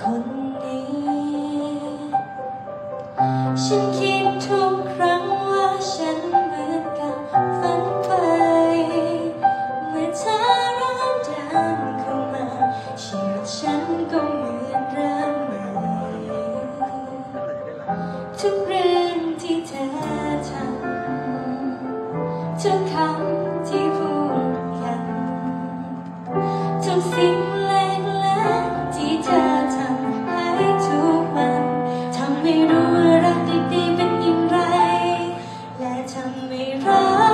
คนนี้ ฉันคิดทุกครั้งว่าฉันเหมือกับฝันไป เมื่อเธอริ่ดินเข้ามาชีวิตฉันก็เหมือนริ่ใหม่ทุกเรื่องที่เธอทำทุกคำ 你若